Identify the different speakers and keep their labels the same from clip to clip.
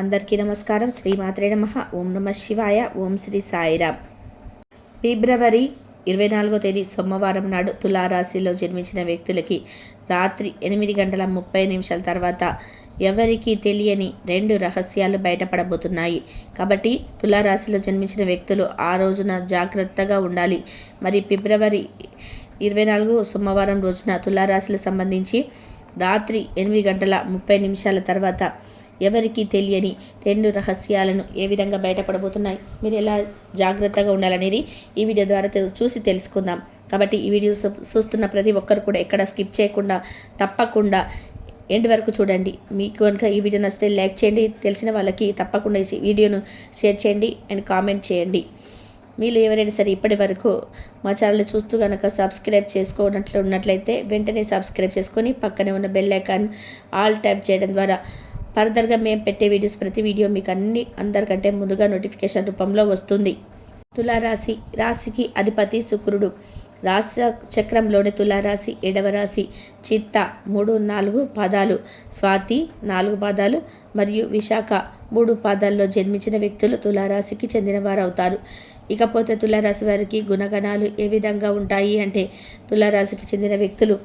Speaker 1: అందరికీ నమస్కారం. శ్రీమాత్రే నమ. ఓం నమ శివాయ. ఓం శ్రీ సాయిరామ్. ఫిబ్రవరి ఇరవై నాలుగో తేదీ సోమవారం నాడు తులారాశిలో జన్మించిన వ్యక్తులకి రాత్రి ఎనిమిది గంటల ముప్పై నిమిషాల తర్వాత ఎవరికీ తెలియని రెండు రహస్యాలు బయటపడబోతున్నాయి. కాబట్టి తులారాశిలో జన్మించిన వ్యక్తులు ఆ రోజున జాగ్రత్తగా ఉండాలి. మరి ఫిబ్రవరి ఇరవై నాలుగు సోమవారం రోజున తులారాశులకు సంబంధించి రాత్రి ఎనిమిది గంటల ముప్పై నిమిషాల తర్వాత ఎవరికీ తెలియని రెండు రహస్యాలను ఏ విధంగా బయటపడబోతున్నాయి? మీరు ఎలా జాగ్రత్తగా ఉండాలనేది ఈ వీడియో ద్వారా చూసి తెలుసుకుందాం. కాబట్టి ఈ వీడియో చూస్తున్న ప్రతి ఒక్కరు కూడా ఎక్కడ స్కిప్ చేయకుండా తప్పకుండా ఎండ్ వరకు చూడండి. మీకు కనుక ఈ వీడియో నచ్చితే లైక్ చేయండి. తెలిసిన వాళ్ళకి తప్పకుండా ఈ వీడియోను షేర్ చేయండి అండ్ కామెంట్ చేయండి. మీరు ఎవరైనా సరే ఇప్పటి వరకు మా ఛానల్ చూస్తూ కనుక సబ్స్క్రైబ్ చేసుకోనట్లు ఉన్నట్లయితే వెంటనే సబ్స్క్రైబ్ చేసుకొని పక్కనే ఉన్న బెల్ ఐకాన్ ఆల్ ట్యాప్ చేయడం ద్వారా ఫర్దర్గా మేము పెట్టే వీడియోస్ ప్రతి వీడియో మీకు అన్ని అందరికంటే ముందుగా నోటిఫికేషన్ రూపంలో వస్తుంది. తులారాశి రాశికి అధిపతి శుక్రుడు. రాశి చక్రంలోని తులారాశి ఎడవ రాశి చిత్త మూడు నాలుగు పాదాలు. స్వాతి నాలుగు పాదాలు మరియు విశాఖ మూడు పాదాల్లో జన్మించిన వ్యక్తులు తులారాశికి చెందినవారు అవుతారు ఇకపోతే తులారాశి వారికి గుణగణాలు ఏ విధంగా ఉంటాయి అంటే తులారాశికి చెందిన వ్యక్తులు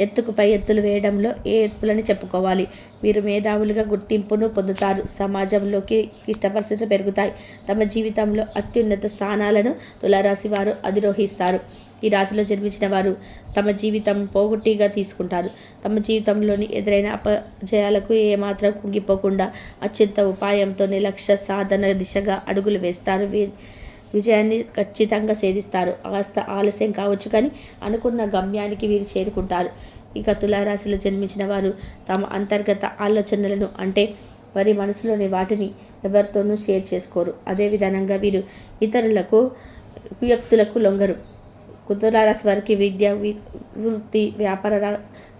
Speaker 1: ఎత్తుకుపై ఎత్తులు వేయడంలో ఏర్పులని చెప్పుకోవాలి? వీరు మేధావులుగా గుర్తింపును పొందుతారు. సమాజంలోకి క్లిష్ట పరిస్థితులు పెరుగుతాయి. తమ జీవితంలో అత్యున్నత స్థానాలను తులారాశి వారు అధిరోహిస్తారు. ఈ రాశిలో జన్మించిన వారు తమ జీవితం పోగొట్టిగా తీసుకుంటారు. తమ జీవితంలోని ఎదురైన అపజయాలకు ఏమాత్రం కుంగిపోకుండా అత్యంత ఉపాయంతో లక్ష్య సాధన దిశగా అడుగులు వేస్తారు. వీ- విజయాన్ని ఖచ్చితంగా సేధిస్తారు. కాస్త ఆలస్యం కావచ్చు కానీ అనుకున్న గమ్యానికి వీరు చేరుకుంటారు. ఇక తులారాశిలో జన్మించిన వారు తమ అంతర్గత ఆలోచనలను అంటే వారి మనసులోని వాటిని ఎవరితోనూ షేర్ చేసుకోరు. అదే విధానంగా వీరు ఇతరులకు కుయక్తులకు లొంగరు. తులారాశి వారికి విద్య వృత్తి వ్యాపార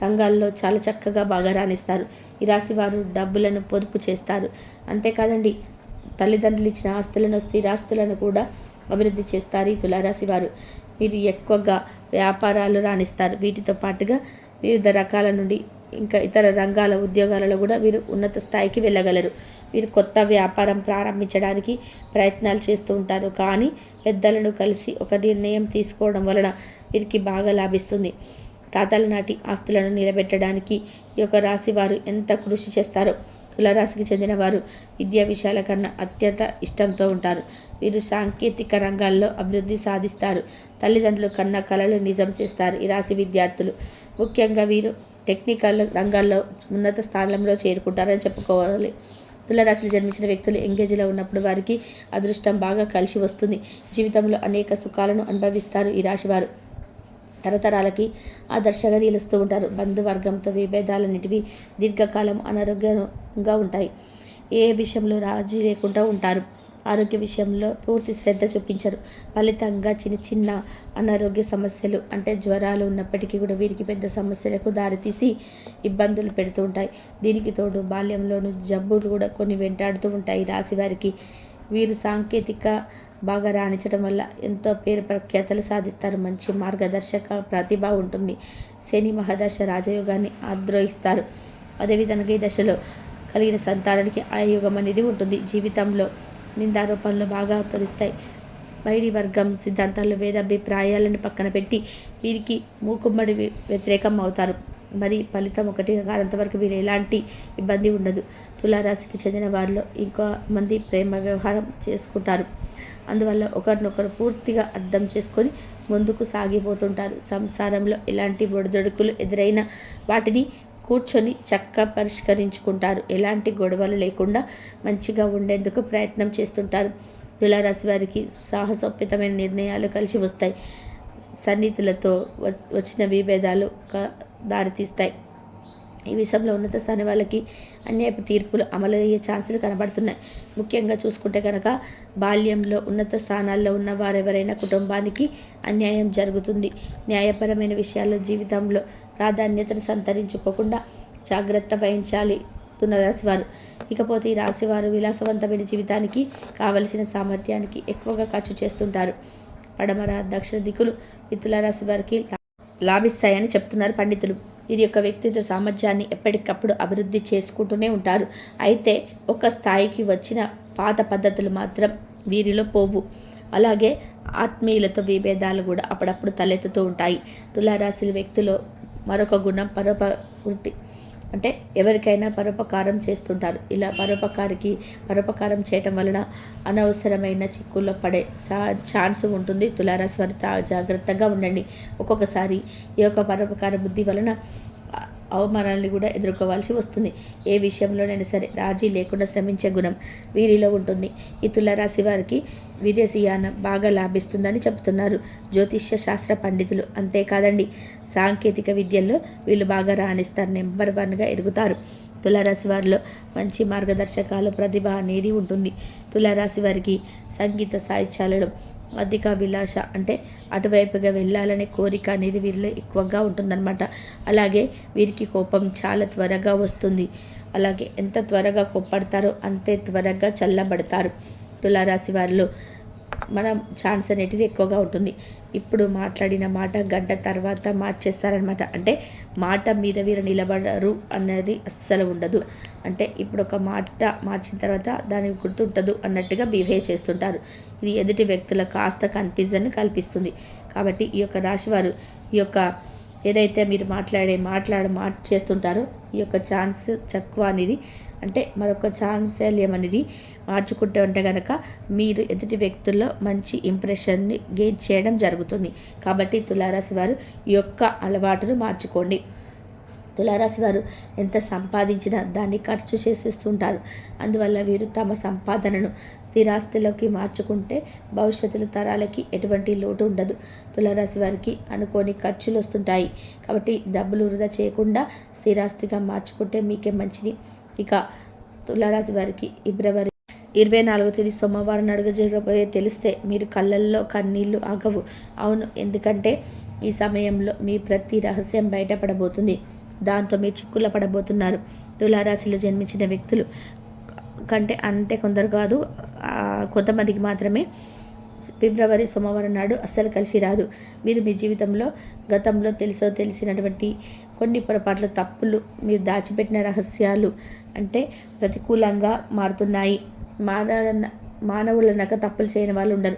Speaker 1: రంగాల్లో చాలా చక్కగా బాగా రాణిస్తారు. ఈ రాశి వారు డబ్బులను పొదుపు చేస్తారు. అంతేకాదండి తల్లిదండ్రులు ఇచ్చిన ఆస్తులను స్థిరాస్తులను కూడా అభివృద్ధి చేస్తారు ఈ తులారాశి వారు. వీరు ఎక్కువగా వ్యాపారాలు రాణిస్తారు. వీటితో పాటుగా వివిధ రకాల నుండి ఇంకా ఇతర రంగాల ఉద్యోగాలలో కూడా వీరు ఉన్నత స్థాయికి వెళ్ళగలరు. వీరు కొత్త వ్యాపారం ప్రారంభించడానికి ప్రయత్నాలు చేస్తూ ఉంటారు. కానీ పెద్దలను కలిసి ఒక నిర్ణయం తీసుకోవడం వలన వీరికి బాగా లాభిస్తుంది. తాతల నాటి ఆస్తులను నిలబెట్టడానికి ఈ యొక్క రాశి వారు ఎంత కృషి చేస్తారో తులరాశికి చెందిన వారు విద్యా విషయాల కన్నా అత్యంత ఇష్టంతో ఉంటారు. వీరు సాంకేతిక రంగాల్లో అభివృద్ధి సాధిస్తారు. తల్లిదండ్రులు కన్న కళలు నిజం చేస్తారు ఈ రాశి విద్యార్థులు. ముఖ్యంగా వీరు టెక్నికల్ రంగాల్లో ఉన్నత స్థానంలో చేరుకుంటారని చెప్పుకోవాలి. తులరాశిలో జన్మించిన వ్యక్తులు ఎంగేజ్లో ఉన్నప్పుడు వారికి అదృష్టం బాగా కలిసి వస్తుంది. జీవితంలో అనేక సుఖాలను అనుభవిస్తారు ఈ రాశివారు. తరతరాలకి ఆదర్శంగా నిలుస్తూ ఉంటారు. బంధువర్గంతో విభేదాలన్నిటివి దీర్ఘకాలం అనారోగ్యంగా ఉంటాయి. ఏ విషయంలో రాజీ లేకుండా ఉంటారు. ఆరోగ్య విషయంలో పూర్తి శ్రద్ధ చూపించరు. ఫలితంగా చిన్న చిన్న అనారోగ్య సమస్యలు అంటే జ్వరాలు ఉన్నప్పటికీ కూడా వీరికి పెద్ద సమస్యలకు దారితీసి ఇబ్బందులు పెడుతూ ఉంటాయి. దీనికి తోడు బాల్యంలోనూ జబ్బులు కూడా కొన్ని వెంటాడుతూ ఉంటాయి. రాశివారికి రాశి వారికి వీరు సాంకేతిక బాగా రాణించడం వల్ల ఎంతో పేరు ప్రఖ్యాతలు సాధిస్తారు. మంచి మార్గదర్శక ప్రతిభ ఉంటుంది. శని మహదర్శ రాజయోగాన్ని ఆద్రోహిస్తారు. అదేవిధంగా ఈ దశలో కలిగిన సంతానానికి యోగం అనేది ఉంటుంది. జీవితంలో నిందారోపణలు బాగా తొలిస్తాయి. బయటి వర్గం సిద్ధాంతాలు వేదాభిప్రాయాలను పక్కన పెట్టి వీరికి మూకుమ్మడి వ్యతిరేకం అవుతారు. మరి ఫలితం ఒకటి కానంతవరకు వీరు ఎలాంటి ఇబ్బంది ఉండదు. తులారాశికి చెందిన వారిలో ఇంకా మంది ప్రేమ వ్యవహారం చేసుకుంటారు. అందువల్ల ఒకరినొకరు పూర్తిగా అర్థం చేసుకొని ముందుకు సాగిపోతుంటారు. సంసారంలో ఎలాంటి ఒడిదొడుకులు ఎదురైన వాటిని కూర్చొని చక్క పరిష్కరించుకుంటారు. ఎలాంటి గొడవలు లేకుండా మంచిగా ఉండేందుకు ప్రయత్నం చేస్తుంటారు. తులారాశి వారికి సాహసోపేతమైన నిర్ణయాలు కలిసి వస్తాయి. సన్నిహితులతో వచ్చిన విభేదాలు దారితీస్తాయి. ఈ విషయంలో ఉన్నత స్థానం వాళ్ళకి అన్యాయపు తీర్పులు అమలయ్యే ఛాన్సులు కనబడుతున్నాయి. ముఖ్యంగా చూసుకుంటే కనుక బాల్యంలో ఉన్నత స్థానాల్లో ఉన్న వారెవరైనా కుటుంబానికి అన్యాయం జరుగుతుంది. న్యాయపరమైన విషయాల్లో జీవితంలో ప్రాధాన్యతను సంతరించుకోకుండా జాగ్రత్త వహించాలి తులరాశి వారు ఇకపోతే ఈ రాశివారు విలాసవంతమైన జీవితానికి కావలసిన సామర్థ్యానికి ఎక్కువగా ఖర్చు చేస్తుంటారు. పడమర దక్షిణ దిక్కులు ఈ రాశి వారికి లాభిస్తాయని చెప్తున్నారు పండితులు. వీరి యొక్క వ్యక్తిత్వ సామర్థ్యాన్ని ఎప్పటికప్పుడు అభివృద్ధి చేసుకుంటూనే ఉంటారు. అయితే ఒక స్థాయికి వచ్చిన పాత పద్ధతులు మాత్రం వీరిలో పోవు. అలాగే ఆత్మీయులతో విభేదాలు కూడా అప్పుడప్పుడు తలెత్తుతూ ఉంటాయి. తులారాశి వ్యక్తిలో మరొక గుణం పరోపవృత్తి అంటే ఎవరికైనా పరోపకారం చేస్తుంటారు. ఇలా పరోపకారికి పరోపకారం చేయటం వలన అనవసరమైన చిక్కుల్లో పడే సా ఛాన్స్ ఉంటుంది. తులారాశి వారి జాగ్రత్తగా ఉండండి. ఒక్కొక్కసారి ఈ యొక్క పరోపకార బుద్ధి వలన అవమానాల్ని కూడా ఎదుర్కోవాల్సి వస్తుంది. ఏ విషయంలోనైనా సరే రాజీ లేకుండా శ్రమించే గుణం వీరిలో ఉంటుంది. ఈ తులారాశి వారికి విదేశీయానం బాగా లాభిస్తుందని చెబుతున్నారు. జ్యోతిష్య శాస్త్ర పండితులు అంతేకాదండి. సాంకేతిక విద్యల్లో వీళ్ళు బాగా రాణిస్తారు నెంబర్ వన్గా ఎదుగుతారు. తులారాశి వారిలో మంచి మార్గదర్శకాలు ప్రతిభ అనేది ఉంటుంది. తులారాశి వారికి సంగీత సాహిత్యాలలో అధిక విలాస అంటే అటువైపుగా వెళ్ళాలనే కోరిక అనేది వీరిలో ఎక్కువగా ఉంటుందన్నమాట. అలాగే వీరికి కోపం చాలా త్వరగా వస్తుంది. అలాగే ఎంత త్వరగా కోప్పడతారో అంతే త్వరగా చల్లబడతారు. తులారాశి వారిలో మనం ఛాన్స్ అనేటిది ఎక్కువగా ఉంటుంది. ఇప్పుడు మాట్లాడిన మాట గంట తర్వాత మార్చేస్తారనమాట. అంటే మాట మీద వీరు నిలబడరు అన్నది అస్సలు ఉండదు. అంటే ఇప్పుడు ఒక మాట మార్చిన తర్వాత దానికి గుర్తుంటదు అన్నట్టుగా బిహేవ్ చేస్తుంటారు. ఇది ఎదుటి వ్యక్తుల కాస్త కన్ఫ్యూజన్ కల్పిస్తుంది. కాబట్టి ఈ యొక్క రాశివారు ఈ యొక్క ఏదైతే మీరు మాట్లాడే మాట్లాడ మాట చేస్తుంటారో ఈ యొక్క ఛాన్స్ తక్కువ అనేది అంటే మరొక చాన్సల్యం అనేది మార్చుకుంటే ఉంటే కనుక మీరు ఎదుటి వ్యక్తుల్లో మంచి ఇంప్రెషన్ని గెయిన్ చేయడం జరుగుతుంది. కాబట్టి తులారాశి వారు ఈ యొక్క అలవాటును మార్చుకోండి. తులారాశి వారు ఎంత సంపాదించినా దాన్ని ఖర్చు చేసేస్తుంటారు. అందువల్ల వీరు తమ సంపాదనను స్థిరాస్తిలోకి మార్చుకుంటే భవిష్యత్తులో తరాలకి ఎటువంటి లోటు ఉండదు. తులారాశి వారికి అనుకోని ఖర్చులు వస్తుంటాయి. కాబట్టి డబ్బులు వృధా చేయకుండా స్థిరాస్తిగా మార్చుకుంటే మీకే మంచిది. ఇక తులారాశి వారికి ఫిబ్రవరి ఇరవై నాలుగో తేదీ సోమవారం అడుగు జరగబోయే తెలిస్తే మీరు కళ్ళల్లో కన్నీళ్ళు ఆగవు. అవును ఎందుకంటే ఈ సమయంలో మీ ప్రతి రహస్యం బయటపడబోతుంది. దాంతో మీరు చిక్కుల పడబోతున్నారు. తులారాశిలో జన్మించిన వ్యక్తులు కంటే అంటే కొందరు కాదు కొంతమందికి మాత్రమే ఫిబ్రవరి సోమవారం నాడు అస్సలు కలిసి రాదు. మీరు మీ జీవితంలో గతంలో తెలుసో తెలిసినటువంటి కొన్ని పొరపాట్లు తప్పులు మీరు దాచిపెట్టిన రహస్యాలు అంటే ప్రతికూలంగా మారుతున్నాయి. మానవ మానవులనక తప్పులు చేయని వాళ్ళు ఉండరు.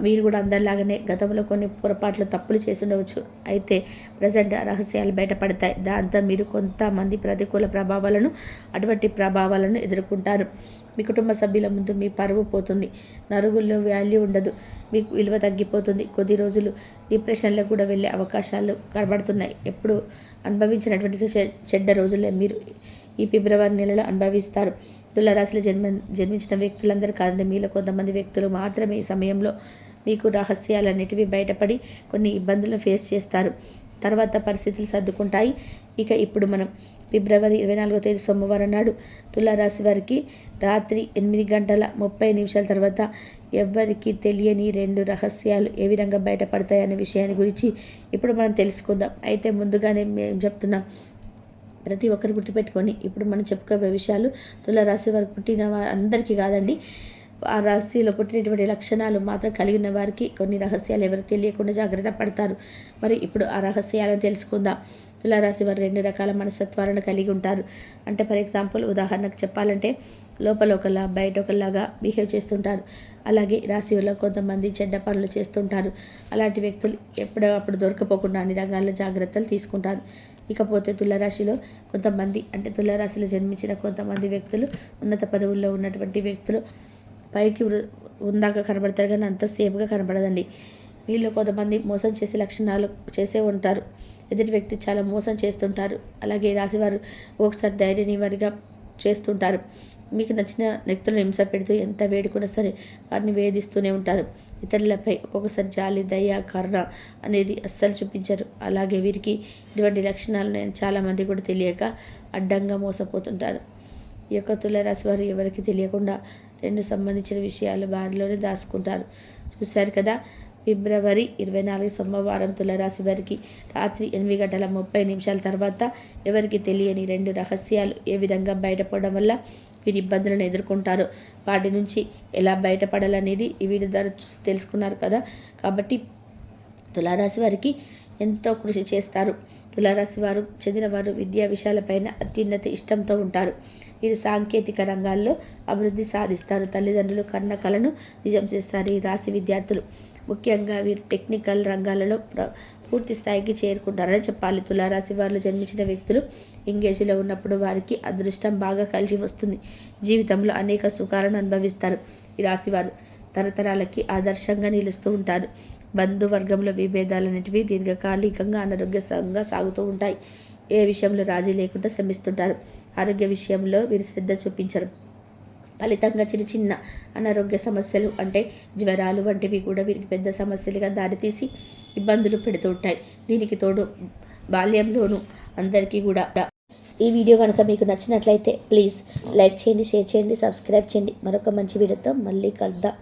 Speaker 1: మీరు కూడా అందరిలాగానే గతంలో కొన్ని పొరపాట్లు తప్పులు చేసుండవచ్చు అయితే ప్రజెంట్ రహస్యాలు బయటపడతాయి. దాంతో మీరు కొంతమంది ప్రతికూల ప్రభావాలను అటువంటి ప్రభావాలను ఎదుర్కొంటారు. మీ కుటుంబ సభ్యుల ముందు మీ పరువు పోతుంది. నరుగుల్లో వాల్యూ ఉండదు. మీకు విలువ తగ్గిపోతుంది. కొద్ది రోజులు డిప్రెషన్లో కూడా వెళ్ళే అవకాశాలు కనబడుతున్నాయి. ఎప్పుడు అనుభవించినటువంటి చె- చెడ్డ రోజులే మీరు ఈ ఫిబ్రవరి నెలలో అనుభవిస్తారు. తులరాశిలో జన్మ జన్మించిన వ్యక్తులందరూ కాదండి. మీలో కొంతమంది వ్యక్తులు మాత్రమే ఈ సమయంలో మీకు రహస్యాలన్నిటివి బయటపడి కొన్ని ఇబ్బందులను ఫేస్ చేస్తారు. తర్వాత పరిస్థితులు సర్దుకుంటాయి. ఇక ఇప్పుడు మనం ఫిబ్రవరి ఇరవై నాలుగో తేదీ సోమవారం నాడు తులారాశి వారికి రాత్రి ఎనిమిది గంటల ముప్పై నిమిషాల తర్వాత ఎవరికి తెలియని రెండు రహస్యాలు ఏ విధంగా బయటపడతాయి అనే విషయాన్ని గురించి ఇప్పుడు మనం తెలుసుకుందాం. అయితే ముందుగానే మేము చెప్తున్నాం. ప్రతి ఒక్కరు గుర్తుపెట్టుకొని ఇప్పుడు మనం చెప్పుకోబోయే విషయాలు తులారాశి వారికి పుట్టిన అందరికీ కాదండి. ఆ రాశిలో పుట్టినటువంటి లక్షణాలు మాత్రం కలిగిన వారికి కొన్ని రహస్యాలు ఎవరు తెలియకుండా జాగ్రత్త పడతారు. మరి ఇప్పుడు ఆ రహస్యాలను తెలుసుకుందాం. తులారాశి వారు రెండు రకాల మనస్తత్వాలను కలిగి ఉంటారు. అంటే ఫర్ ఎగ్జాంపుల్ ఉదాహరణకు చెప్పాలంటే లోపల ఒకలా బయట ఒకలాగా బిహేవ్ చేస్తుంటారు. అలాగే రాశిలో కొంతమంది చెడ్డ పనులు చేస్తుంటారు. అలాంటి వ్యక్తులు ఎప్పుడప్పుడు దొరకపోకుండా అన్ని రంగాల్లో జాగ్రత్తలు తీసుకుంటారు. ఇకపోతే తులరాశిలో కొంతమంది అంటే తులరాశిలో జన్మించిన కొంతమంది వ్యక్తులు ఉన్నత పదవుల్లో ఉన్నటువంటి వ్యక్తులు పైకి ఉందాక కనబడతారు కానీ అంత సేఫ్గా కనబడదండి. వీళ్ళు కొంతమంది మోసం చేసే లక్షణాలు చేసే ఉంటారు. ఎదుటి వ్యక్తి చాలా మోసం చేస్తుంటారు. అలాగే ఈ రాశివారు ఒకసారి ధైర్యనివారిగా చేస్తుంటారు. మీకు నచ్చిన వ్యక్తులను హింస పెడుతూ ఎంత వేడుకున్నా సరే వారిని వేధిస్తూనే ఉంటారు. ఇతరులపై ఒక్కొక్కసారి జాలి దయ కరుణ అనేది అస్సలు చూపించరు. అలాగే వీరికి ఇటువంటి లక్షణాలు నేను చాలామంది కూడా తెలియక అడ్డంగా మోసపోతుంటారు. ఈ యొక్క తులరాశి వారు ఎవరికి తెలియకుండా రెండు సంబంధించిన విషయాలు వారిలోనే దాచుకుంటారు. చూశారు కదా ఫిబ్రవరి ఇరవై నాలుగు సోమవారం తులరాశి వారికి రాత్రి ఎనిమిది గంటల ముప్పై నిమిషాల తర్వాత ఎవరికి తెలియని రెండు రహస్యాలు ఏ విధంగా బయటపడడం వల్ల వీరి ఇబ్బందులను ఎదుర్కొంటారు? వాటి నుంచి ఎలా బయటపడాలనేది ఈ వీడియో ద్వారా చూసి తెలుసుకున్నారు కదా. కాబట్టి తులారాశి వారికి ఎంతో కృషి చేస్తారు. తులారాశి వారు చెందినవారు విద్యా విషయాలపైన అత్యున్నత ఇష్టంతో ఉంటారు. వీరు సాంకేతిక రంగాల్లో అభివృద్ధి సాధిస్తారు. తల్లిదండ్రులు కన్న కలను నిజం చేస్తారు. ఈ రాశి విద్యార్థులు ముఖ్యంగా వీరు టెక్నికల్ రంగాలలో పూర్తి స్థాయికి చేరుకుంటారని చెప్పాలి. తులారాశి వారిలో జన్మించిన వ్యక్తులు ఎంగేజ్లో ఉన్నప్పుడు వారికి అదృష్టం బాగా కలిసి వస్తుంది. జీవితంలో అనేక సుఖాలను అనుభవిస్తారు. ఈ రాశి వారు తరతరాలకి ఆదర్శంగా నిలుస్తూ ఉంటారు. బంధువర్గంలో విభేదాలు అనేటివి దీర్ఘకాలికంగా అనారోగ్యంగా సాగుతూ ఉంటాయి. ఏ విషయంలో రాజీ లేకుండా శ్రమిస్తుంటారు? ఆరోగ్య విషయంలో వీరు శ్రద్ధ చూపించరు. ఫలితంగా చిన్న చిన్న అనారోగ్య సమస్యలు అంటే జ్వరాలు వంటివి కూడా వీరికి పెద్ద సమస్యలుగా దారితీసి ఇబ్బందులు పెడుతూ ఉంటాయి. దీనికి తోడు బాల్యంలోనూ అందరికీ కూడా ఈ వీడియో కనుక మీకు నచ్చినట్లయితే ప్లీజ్ లైక్ చేయండి షేర్ చేయండి సబ్స్క్రైబ్ చేయండి. మరొక మంచి వీడియోతో మళ్ళీ కలుద్దాం.